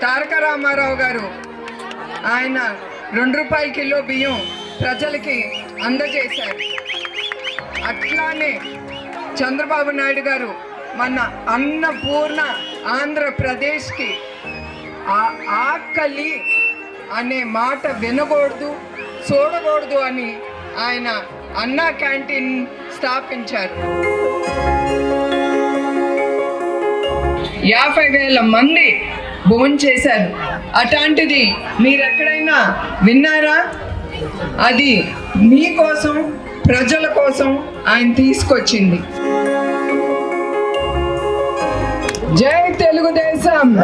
తారక రామారావు గారు. ఆయన రెండు రూపాయల కిలో బియ్యం ప్రజలకి అందజేశారు. అట్లానే చంద్రబాబు నాయుడు గారు మన అన్నపూర్ణ ఆంధ్రప్రదేశ్కి ఆ ఆకలి అనే మాట వినకూడదు చూడకూడదు అని ఆయన అన్నా క్యాంటీన్ స్థాపించారు. యాభై వేల మంది భోజనం చేశారు. అట్లాంటిది మీరు ఎక్కడైనా విన్నారా? అది మీకోసం ప్రజల కోసం ఆయన తీసుకొచ్చింది. జై తెలుగుదేశం!